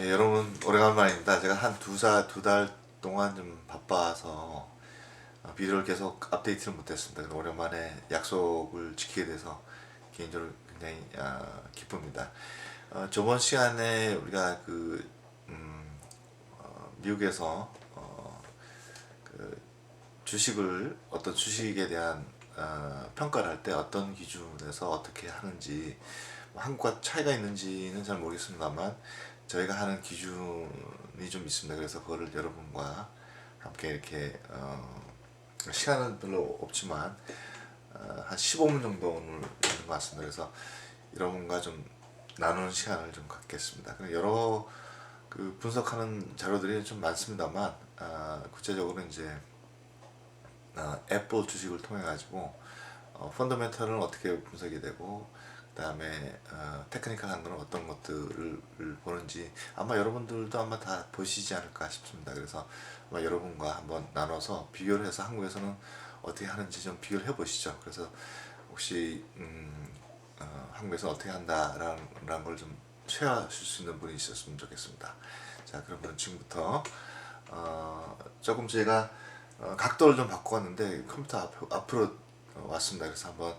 예, 여러분 오래간만입니다. 제가 한두달두달 동안 좀 바빠서 어, 비디오를 계속 업데이트를 못했습니다. 오랜만에 약속을 지키게 돼서 개인적으로 굉장히 아, 기쁩니다. 어, 저번 시간에 우리가 그 음, 어, 미국에서 어, 그 주식을 어떤 주식에 대한 어, 평가를 할 때 어떤 기준에서 어떻게 하는지 뭐 한국과 차이가 있는지는 잘 모르겠습니다만 저희가 하는 기준이 좀 있습니다. 그래서 그거를 여러분과 함께 이렇게 어, 시간은 별로 없지만 어, 한 15분 정도 오늘 있는 것 같습니다. 그래서 여러분과 좀 나누는 시간을 좀 갖겠습니다. 여러 그 분석하는 자료들이 좀 많습니다만 아, 구체적으로 이제 어, 애플 주식을 통해 가지고 어, 펀더멘털은 어떻게 분석이 되고 그다음에 어, 테크니컬한 거는 어떤 것들을 보는지 아마 여러분들도 아마 다 보시지 않을까 싶습니다. 그래서 아마 여러분과 한번 나눠서 비교를 해서 한국에서는 어떻게 하는지 좀 비교를 해보시죠. 그래서 혹시 음, 어, 한국에서 어떻게 한다라는 걸좀 체화하실 수 있는 분이 있었으면 좋겠습니다. 자 그러면 지금부터 어, 조금 제가 어, 각도를 좀 바꿔왔는데 컴퓨터 앞, 앞으로 어, 왔습니다. 그래서 한번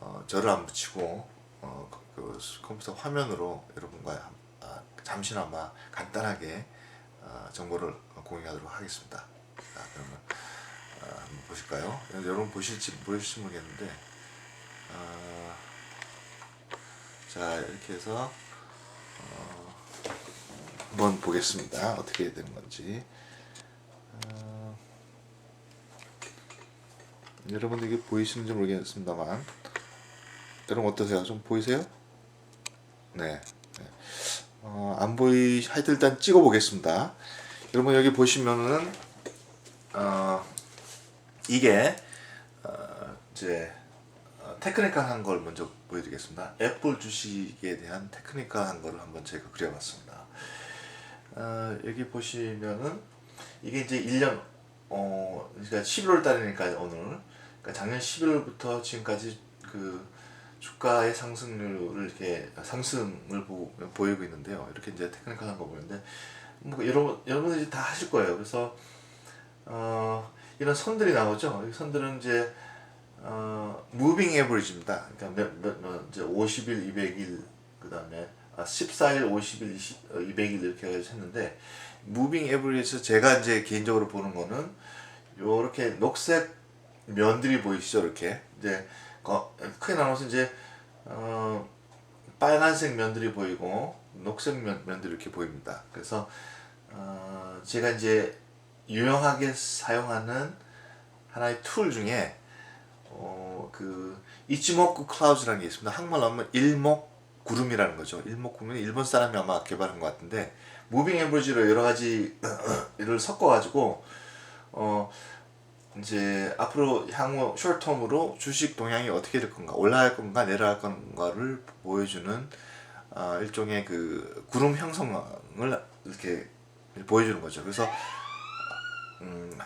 어, 저를 안 붙이고 어, 그, 그 컴퓨터 화면으로 여러분과 한- 아, 잠시나마 간단하게 어, 정보를 공유하도록 하겠습니다. 자 그러면 어, 한번 보실까요? 여러분 보실지 모르실지 모르겠는데 어, 자 이렇게 해서 어, 한번 보겠습니다. 어떻게 되는 건지. 어, 여러분 이게 보이시는지 모르겠습니다만 여러분 어떠세요? 좀 보이세요? 네. 네. 어, 안 보이 하여튼 일단 찍어 보겠습니다. 여러분 여기 보시면은 어, 이게 어, 이제 어, 테크니컬한 걸 먼저 보여드리겠습니다. 애플 주식에 대한 테크니컬한 거를 한번 제가 그려봤습니다. 어, 여기 보시면은 이게 이제 1년 어 그러니까 11월 달이니까 오늘 그러니까 작년 11월부터 지금까지 그 주가의 상승률을 이렇게 상승을 보, 보이고 있는데요. 이렇게 이제 테크니컬한 거 보는데 뭐 여러분 여러분들이 다 하실 거예요. 그래서 어 이런 선들이 나오죠. 이 선들은 이제 어 무빙 에버리지입니다. 그러니까 몇, 몇, 몇 이제 50일, 200일 그다음에 아, 14일, 50일, 20, 어, 200일 이렇게 해서 했는데 무빙 에버리지에서 제가 이제 개인적으로 보는 거는 요렇게 녹색 면들이 보이시죠? 이렇게 이제 거- 크게 나눠서 이제 어 빨간색 면들이 보이고 녹색 면, 면들이 이렇게 보입니다. 그래서 어 제가 이제 유용하게 사용하는 하나의 툴 중에 어 그 이치모쿠 클라우즈라는 게 있습니다. 한국말로 하면 일목 구름이라는 거죠. 일목 구름이 일본 사람이 아마 개발한 것 같은데 무빙 에버리지로 여러 가지를 섞어가지고 어 이제 앞으로 향후 숏텀으로 주식 동향이 어떻게 될 건가 올라갈 건가 내려갈 건가를 보여주는 아, 일종의 그 구름 형성을 이렇게 보여주는 거죠. 그래서 음,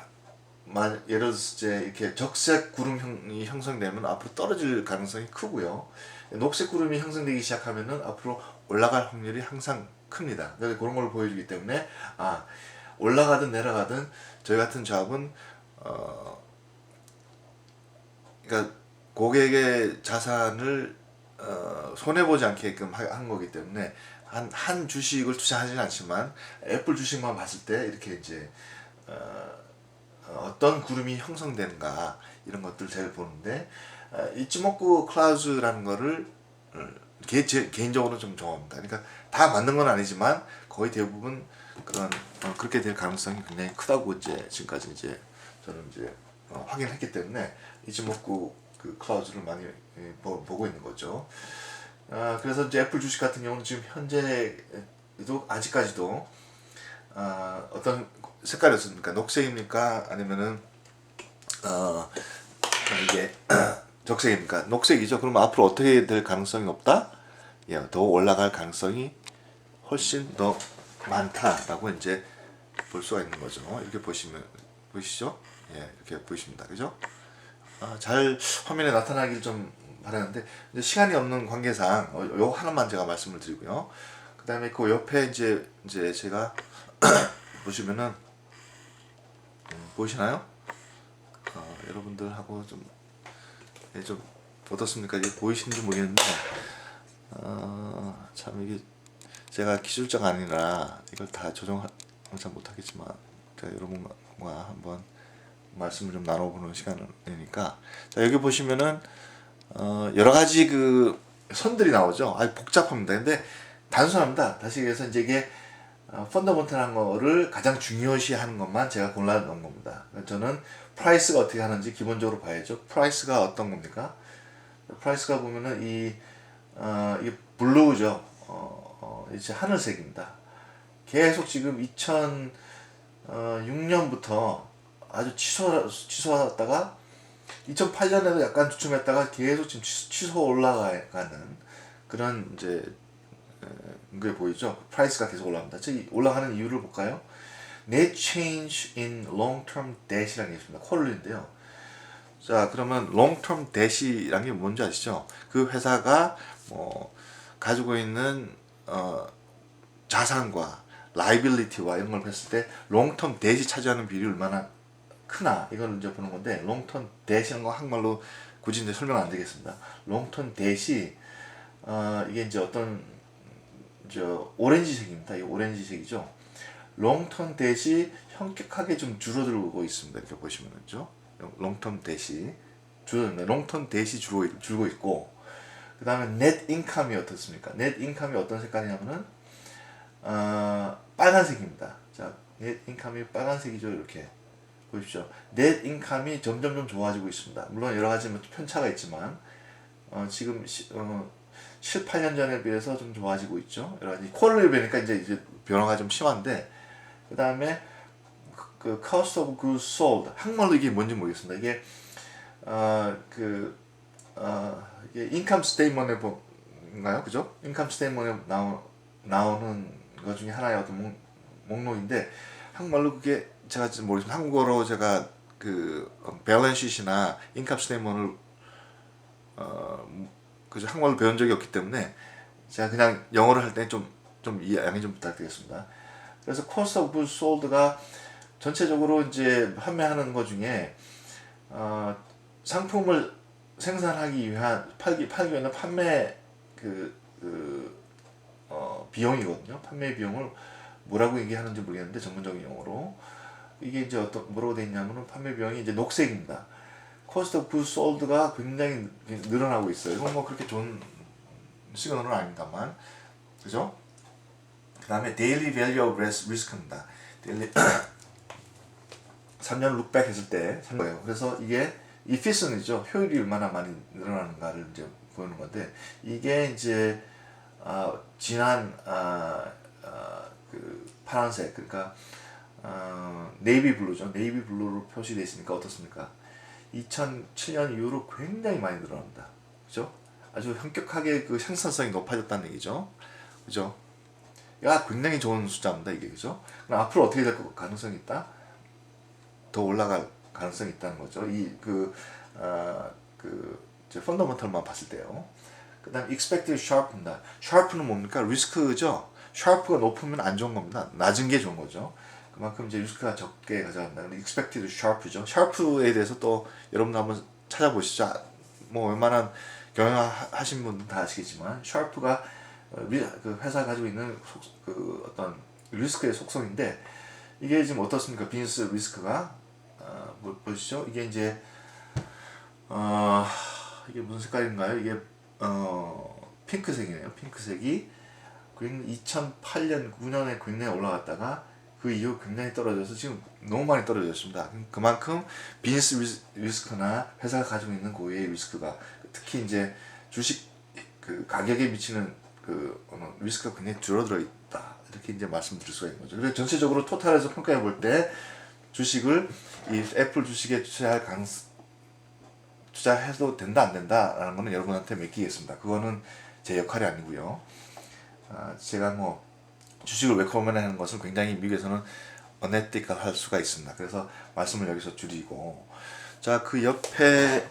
만 예를 들어서 이제 이렇게 적색 구름이 형성되면 앞으로 떨어질 가능성이 크고요. 녹색 구름이 형성되기 시작하면은 앞으로 올라갈 확률이 항상 큽니다. 그래서 그런 걸 보여주기 때문에 아 올라가든 내려가든 저희 같은 조합은 어 그러니까 고객의 자산을 어, 손해 보지 않게끔 하- 한 거기 때문에 한 한 주식을 투자하지는 않지만 애플 주식만 봤을 때 이렇게 이제 어, 어떤 구름이 형성되는가 이런 것들 잘 보는데 어, 이치모쿠 클라우즈라는 거를 어, 개, 제, 개인적으로 좀 좋아합니다. 그러니까 다 맞는 건 아니지만 거의 대부분 그런 어, 그렇게 될 가능성이 굉장히 크다고 이제 지금까지 이제 저는 이제 어, 확인했기 때문에 이치모쿠 그 클라우즈를 많이 예, 보, 보고 있는 거죠. 아, 그래서 이제 애플 주식 같은 경우는 지금 현재도 아직까지도 아, 어떤 색깔이었습니까? 녹색입니까? 아니면은 어 이게 적색입니까? 녹색이죠. 그럼 앞으로 어떻게 될 가능성이 높다? 예, 더 올라갈 가능성이 훨씬 더 많다라고 이제 볼 수가 있는 거죠. 이렇게 보시면 보이시죠? 예, 이렇게 보이십니다. 그죠? 아, 잘 화면에 나타나길 좀 바라는데 이제 시간이 없는 관계상 어, 요 하나만 제가 말씀을 드리고요. 그다음에 그 옆에 이제 이제 제가 보시면은 음, 보이시나요? 어, 여러분들하고 좀, 예, 좀 어떻습니까? 이게 보이시는지 모르겠는데 어, 참 이게 제가 기술자가 아니라 이걸 다 조정을 잘 못하겠지만 제가 여러분과 한번 말씀을 좀 나눠보는 시간이니까 자 여기 보시면은 어, 여러 가지 그 선들이 나오죠. 아 복잡합니다. 근데 단순합니다. 다시 얘기해서 이제 이게 어, 펀더먼탈한 거를 가장 중요시하는 것만 제가 골라 넣은 겁니다. 저는 프라이스가 어떻게 하는지 기본적으로 봐야죠. 프라이스가 어떤 겁니까? 프라이스가 보면은 이 어, 이 블루죠. 어, 어, 이제 하늘색입니다. 계속 지금 2006년부터 아주 취소 취소하다가 2008년에도 약간 주춤했다가 계속 지금 취소, 취소 올라가는 그런 이제 에, 게 보이죠. 프라이스가 계속 올라갑니다. 즉 올라가는 이유를 볼까요? Net change in long-term debt이라는 게 있습니다. 콜린인데요. 자 그러면 long-term debt이라는 게 뭔지 아시죠? 그 회사가 뭐 가지고 있는 어, 자산과 liability와 이런 걸 했을 때 long-term debt이 차지하는 비율이 얼마나 크나 이걸 이제 보는 건데 롱턴 대시는 거 한말로 굳이 이제 설명 안 되겠습니다. 롱턴 대시 어 이게 이제 어떤 저 오렌지색입니다. 이 오렌지색이죠. 롱턴 대시 현격하게 좀 줄어들고 있습니다. 이렇게 보시면은죠. 롱턴 대시 줄어드네. 롱턴 대시 줄고 줄고 있고 그 다음에 넷 인컴이 어떻습니까? 넷 인컴이 어떤 색깔이냐면은 어, 빨간색입니다. 자, 넷 인컴이 빨간색이죠. 이렇게 보십시오. 넷 인컴이 점점 좀 좋아지고 있습니다. 물론 여러 가지 뭐 편차가 있지만 어, 지금 시, 어, 7, 8년 전에 비해서 좀 좋아지고 있죠. 여러 가지 콜을 배니까 이제 이제 변화가 좀 심한데 그 다음에 그 cost of goods sold 한국말로 이게 뭔지 모르겠습니다. 이게 어그 어, 이게 인컴 스테이먼에 보인가요, 그죠? 인컴 스테이먼에 나오 나오는 것 중에 하나의 어떤 목, 목록인데 한국말로 그게 제가 지금 모르겠지만 한국어로 제가 그 밸런시트나 인컴 스테이먼을 어 그죠 한국어를 배운 적이 없기 때문에 제가 그냥 영어를 할 때 좀좀 양해 좀 부탁드리겠습니다. 그래서 of goods sold가 전체적으로 이제 판매하는 것 중에 어 상품을 생산하기 위한 팔기 팔기 위한 판매 그, 그 어, 비용이거든요. 판매 비용을 뭐라고 얘기하는지 모르겠는데 전문적인 용어로 이게 이제 어떤 뭐라고 돼 있냐면은 판매 비용이 이제 녹색입니다. 코스트 오브 굿 솔드가 굉장히 늘어나고 있어요. 이건 뭐 그렇게 좋은 시그널은 아닙니다만 그죠? 그 다음에 데일리 밸류 오브 리스크입니다. 데일리 3년 룩백 했을 때 거예요. 그래서 이게 이피슨이죠. 효율이 얼마나 많이 늘어나는가를 이제 보는 건데 이게 이제 아, 진한 아, 아, 그 파란색 그러니까 어, 네이비 블루죠. 네이비 블루로 표시되어 있으니까 어떻습니까? 2007년 이후로 굉장히 많이 늘어납니다. 그죠? 아주 현격하게 그 생산성이 높아졌다는 얘기죠. 그죠? 야, 굉장히 좋은 숫자입니다, 이게. 그죠? 그럼 앞으로 어떻게 될 가능성이 있다? 더 올라갈 가능성이 있다는 거죠. 이, 그, 어, 그, 이제 펀더먼털만 봤을 때요. 그 다음 expected sharp입니다. sharp는 뭡니까? 리스크죠? sharp가 높으면 안 좋은 겁니다. 낮은 게 좋은 거죠. 그만큼 이제 리스크가 적게 가져간다. 근데 expected sharp죠. sharp에 대해서 또 여러분 한번 찾아보시죠. 아, 뭐 웬만한 경영하신 분들 다 아시겠지만 sharp가 어, 그 회사 가지고 있는 속, 그 어떤 리스크의 속성인데 이게 지금 어떻습니까? 비즈니스 리스크가 어, 뭐, 보시죠. 이게 이제 어, 이게 무슨 색깔인가요? 이게 어, 핑크색이네요. 핑크색이 2008년 9년에 굉장히 올라갔다가 그 이후 굉장히 떨어져서 지금 너무 많이 떨어졌습니다. 그만큼 비즈니스 리스크나 회사가 가지고 있는 고유의 리스크가 특히 이제 주식 그 가격에 미치는 그 리스크가 굉장히 줄어들어 있다. 이렇게 이제 말씀드릴 수가 있는 거죠. 그래서 전체적으로 토탈에서 평가해 볼 때 주식을 이 애플 주식에 투자할 가능 투자해도 된다 안 된다라는 거는 여러분한테 맡기겠습니다. 그거는 제 역할이 아니고요. 아, 제가 뭐 주식을 레코멘하는 것은 굉장히 미국에서는 어네티컬 할 수가 있습니다. 그래서 말씀을 여기서 줄이고 자 그 옆에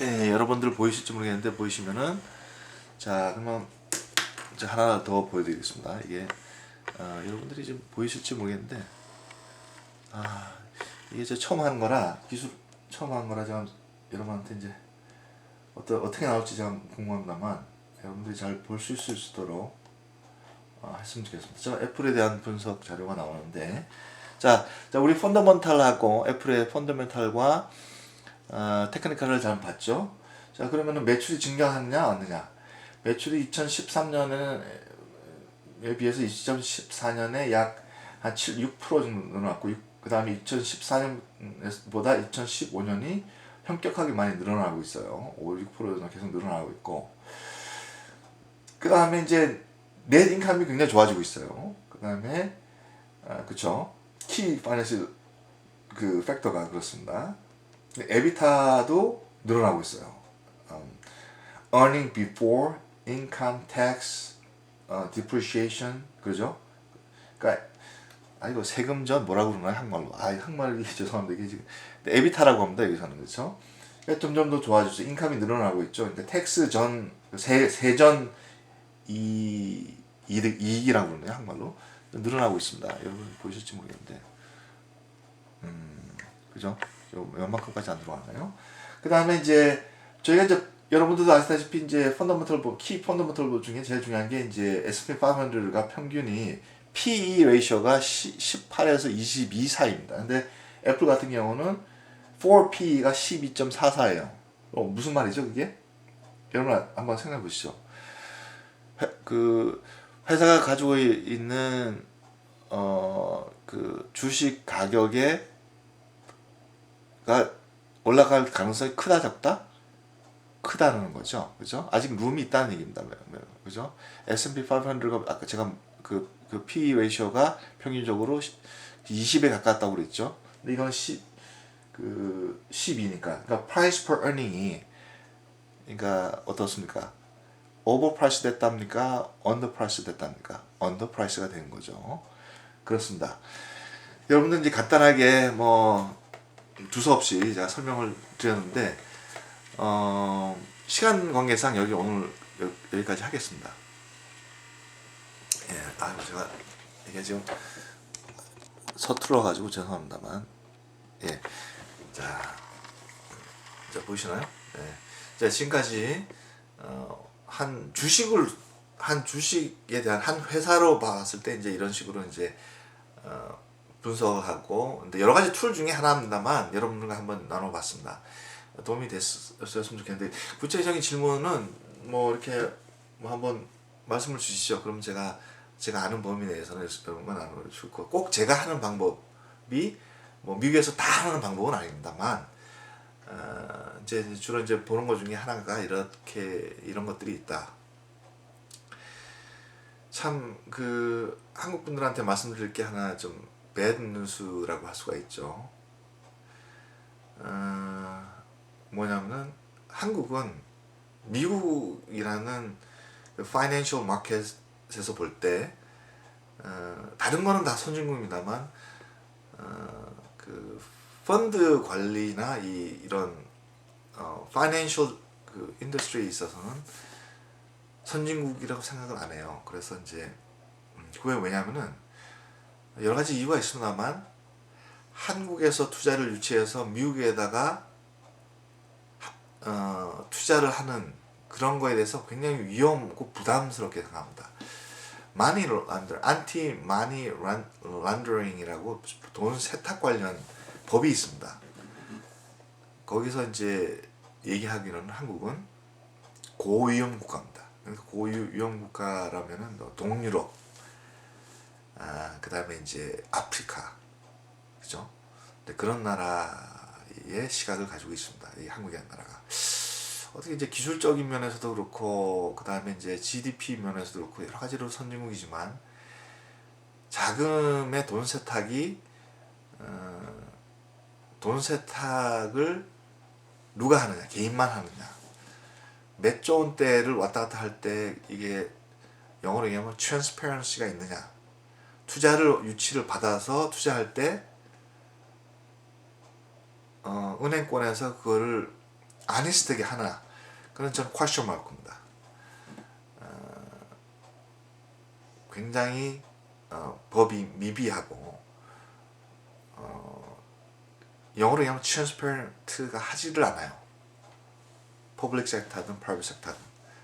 예, 여러분들 보이실지 모르겠는데 보이시면은 자 그러면 이제 하나 더 보여드리겠습니다. 이게 어, 여러분들이 지금 보이실지 모르겠는데 아 이게 제가 처음 하는 거라 기술 처음 하는 거라 제가 여러분한테 이제 어떠, 어떻게 나올지 제가 궁금합니다만 여러분들이 잘 볼 수 있을 수 있도록 어, 했으면 좋겠습니다. 자, 애플에 대한 분석 자료가 나오는데 자, 자 우리 펀더멘탈하고 애플의 펀더멘탈과 어, 테크니컬을 잘 봤죠. 자 그러면은 매출이 증가했냐 왔느냐? 매출이 2013년에 비해서 2014년에 약 한 7, 6% 정도 늘어났고 그 다음에 2014년보다 2015년이 현격하게 많이 늘어나고 있어요. 5, 6% 정도 계속 늘어나고 있고 그 다음에 이제 넷 인컴이 굉장히 좋아지고 있어요. 그 다음에 아, 그쵸 키 파이낸스 그 팩터가 그렇습니다. 에비타도 늘어나고 있어요. Um, earning before income tax 어, depreciation 그죠? 그러니까 아 이거 세금 전 뭐라고 그러나 한말로 아 한말이 죄송합니다 이게 지금 에비타라고 합니다 여기서는 그렇죠? 그러니까 점점 더 좋아지죠 인컴이 늘어나고 있죠 그러니까 텍스 전 세 세전 이 이득 이익이라고 그러네요 한말로 늘어나고 있습니다 여러분 보셨지 모르겠는데 음 그죠? 요 웬만큼까지 안 들어왔나요? 그 다음에 이제 저희가 이제 여러분들도 아시다시피 이제 펀더멘털 보, 키 펀더멘털 보 중에 제일 중요한 게 이제 S&P 500가 평균이 PE 레이셔가 18에서 22 사이입니다. 근데 애플 같은 경우는 4P가 12.44예요. 어, 무슨 말이죠, 그게? 여러분 한번 생각해 보시죠. 회, 그 회사가 가지고 있는 어 그 주식 가격에 가 올라갈 가능성이 크다 적다? 크다는 거죠. 그죠? 아직 룸이 있다는 얘기입니다. 그죠? S&P 500가 아까 제가 그, 그 P 레이셔가 평균적으로 20에 가깝다고 그랬죠. 근데 이건 10, 그 12니까. 그러니까 price per earning이 그러니까 어떻습니까? 프라이스 됐답니까? 프라이스 됐답니까? 프라이스가 된 거죠. 그렇습니다. 여러분들 이제 간단하게 뭐 두서없이 제가 설명을 드렸는데 어, 시간 관계상 여기 오늘 여기까지 하겠습니다. 예, 아 제가 이게 지금 서툴러 가지고 죄송합니다만 예, 자, 자 보이시나요? 예, 자 지금까지 어, 한 주식을 한 주식에 대한 한 회사로 봤을 때 이제 이런 식으로 이제 어, 분석을 하고 근데 여러 가지 툴 중에 하나입니다만 여러분들과 한번 나눠봤습니다. 도움이 됐었으면 좋겠는데 구체적인 질문은 뭐 이렇게 뭐 한번 말씀을 주시죠. 그럼 제가 제가 아는 범위 내에서는 여러분만 나눠줄 거. 꼭 제가 하는 방법이 뭐 미국에서 다 하는 방법은 아닙니다만 어, 이제 주로 이제 보는 것 중에 하나가 이렇게 이런 것들이 있다. 참 그 한국 분들한테 말씀드릴 게 하나 좀 배드 뉴스라고 할 수가 있죠. 어, 뭐냐면은 한국은 미국이라는 그 파이낸셜 마켓에서 볼때 어, 다른 거는 다 선진국입니다만 어, 그 펀드 관리나 이 이런 어, 파이낸셜 그 인더스트리에 있어서는 선진국이라고 생각을 안 해요. 그래서 이제 음, 그게 왜냐면은 여러 가지 이유가 있습니다만 한국에서 투자를 유치해서 미국에다가 어, 투자를 하는 그런 거에 대해서 굉장히 위험하고 부담스럽게 생각합니다. 마니 란더, 안티 마니 란더링이라고 돈 세탁 관련 법이 있습니다. 거기서 이제 얘기하기로는 한국은 고위험 국가입니다. 그러니까 고위험 국가라면은 동유럽, 아, 그 다음에 이제 아프리카, 그죠? 그런 나라의 시각을 가지고 있습니다. 이 한국이라는 나라가. 어떻게 이제 기술적인 면에서도 그렇고, 그 다음에 이제 GDP 면에서도 그렇고, 여러 가지로 선진국이지만, 자금의 돈 세탁이, 어, 돈 세탁을 누가 하느냐, 개인만 하느냐. 몇 조 원대를 왔다 갔다 할 때 이게 영어로 얘기하면 transparency가 있느냐. 투자를 유치를 받아서 투자할 때 어, 은행권에서 그거를 아니스트게 하나 그런 전 퀘션 마크입니다. 어, 굉장히 어, 법이 미비하고 어, 영어로 그냥 transparent가 하지를 않아요. 퍼블릭 섹터든 프라이빗 섹터든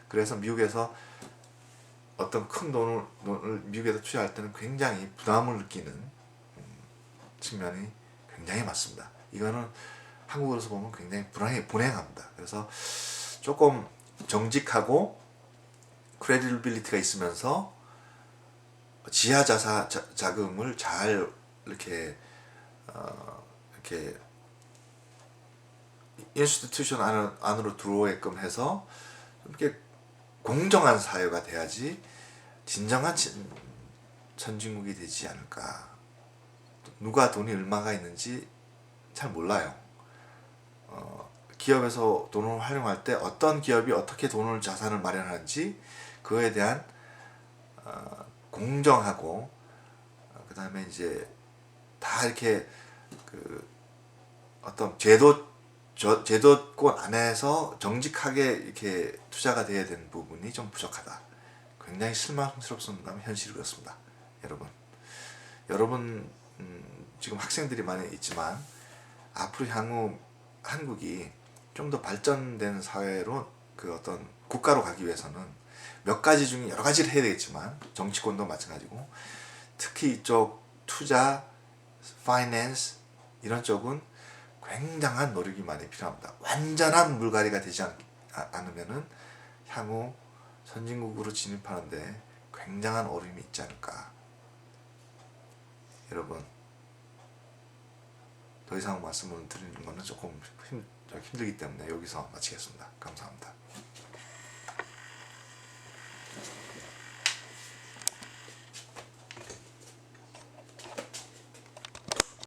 그래서 미국에서 어떤 큰 돈을, 돈을 미국에서 투자할 때는 굉장히 부담을 느끼는 음, 측면이 굉장히 많습니다. 이거는 한국으로서 보면 굉장히 불행해, 불행합니다. 그래서 조금 정직하고 크레디빌리티가 있으면서 지하 자사 자, 자금을 잘 이렇게 어, 이렇게 인스티튜션 안, 안으로 들어오게끔 해서 좀 이렇게 공정한 사회가 돼야지 진정한 진, 선진국이 되지 않을까. 누가 돈이 얼마가 있는지 잘 몰라요. 어, 기업에서 돈을 활용할 때 어떤 기업이 어떻게 돈을 자산을 마련하는지 그거에 대한 어, 공정하고 어, 그다음에 이제 다 이렇게 그 어떤 제도 저, 제도권 안에서 정직하게 이렇게 투자가 돼야 되는 부분이 좀 부족하다. 굉장히 실망스럽습니다. 현실이 그렇습니다. 여러분, 여러분 음, 지금 학생들이 많이 있지만 앞으로 향후 한국이 좀 더 발전된 사회로 그 어떤 국가로 가기 위해서는 몇 가지 중에 여러 가지를 해야 되겠지만 정치권도 마찬가지고 특히 이쪽 투자, 파이낸스 이런 쪽은 굉장한 노력이 많이 필요합니다. 완전한 물갈이가 되지 않, 아- 않으면은 향후 선진국으로 진입하는데 굉장한 어려움이 있지 않을까. 여러분, 더 이상 말씀을 드리는 거는 조금 힘, 힘들기 때문에 여기서 마치겠습니다. 감사합니다.